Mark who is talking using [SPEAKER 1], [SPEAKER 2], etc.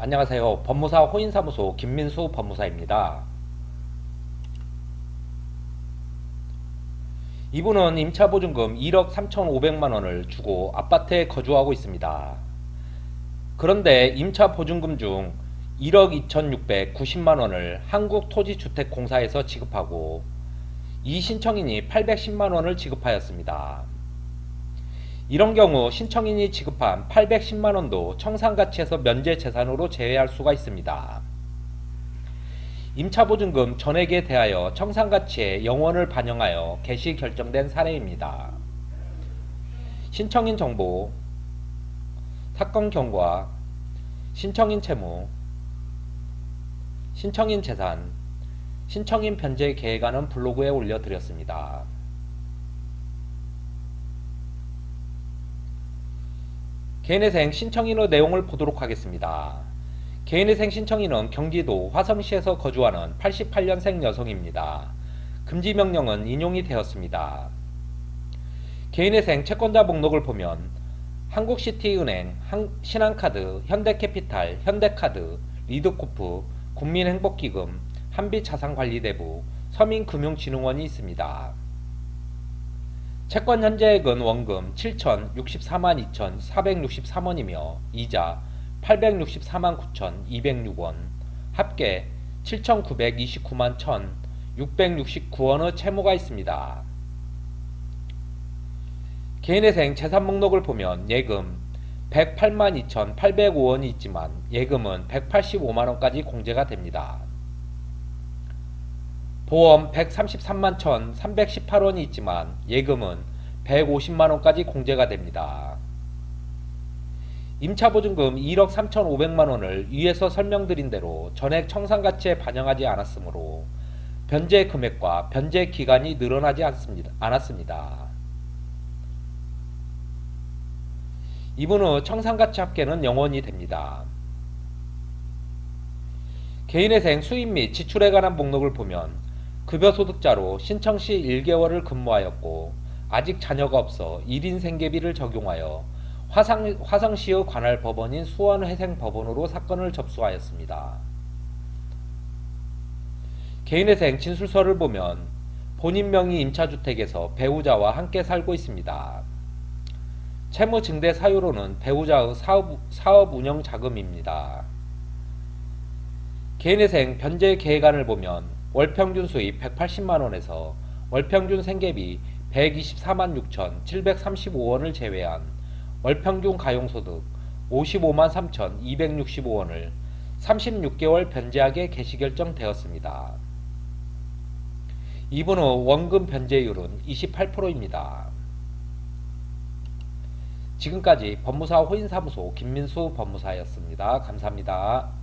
[SPEAKER 1] 안녕하세요. 법무사 호인사무소 김민수 법무사입니다. 이분은 임차보증금 1억 3,500만 원을 주고 아파트에 거주하고 있습니다. 그런데 임차보증금 중 1억 2,690만 원을 한국토지주택공사에서 지급하고 이 신청인이 810만 원을 지급하였습니다. 이런 경우 신청인이 지급한 810만원도 청산가치에서 면제재산으로 제외할 수가 있습니다. 임차보증금 전액에 대하여 청산가치의 영원을 반영하여 개시 결정된 사례입니다. 신청인 정보, 사건 경과, 신청인 채무, 신청인 재산, 신청인 변제 계획안은 블로그에 올려드렸습니다. 개인회생 신청인의 내용을 보도록 하겠습니다. 개인회생 신청인은 경기도 화성시에서 거주하는 88년생 여성입니다. 금지 명령은 인용이 되었습니다. 개인회생 채권자 목록을 보면 한국시티은행, 신한카드, 현대캐피탈, 현대카드, 리드코프, 국민행복기금, 한빛자산관리대부, 서민금융진흥원이 있습니다. 채권 현재액은 원금 7,064만 2,463원이며 이자 864만 9,206원, 합계 7,929만 1,669원의 채무가 있습니다. 개인회생 재산 목록을 보면 예금 108만 2,805원이 있지만 예금은 185만원까지 공제가 됩니다. 보험 133만 1,318원이 있지만 예금은 150만원까지 공제가 됩니다. 임차보증금 1억 3,500만원을 위에서 설명드린 대로 전액 청산가치에 반영하지 않았으므로 변제 금액과 변제 기간이 늘어나지 않습니다. 않았습니다. 이분의 청산가치 합계는 영원히 됩니다. 개인회생 수입 및 지출에 관한 목록을 보면 급여소득자로 신청 시 1개월을 근무하였고 아직 자녀가 없어 1인 생계비를 적용하여 화성, 화성시의 관할 법원인 수원회생법원으로 사건을 접수하였습니다. 개인회생 진술서를 보면 본인 명의 임차주택에서 배우자와 함께 살고 있습니다. 채무 증대 사유로는 배우자의 사업, 사업 운영 자금입니다. 개인회생 변제 계획안을 보면 월평균 수입 180만원에서 월평균 생계비 124만 6,735원을 제외한 월평균 가용소득 55만 3,265원을 36개월 변제하게 개시 결정되었습니다. 이분 후 원금 변제율은 28%입니다. 지금까지 법무사 호인사무소 김민수 법무사였습니다. 감사합니다.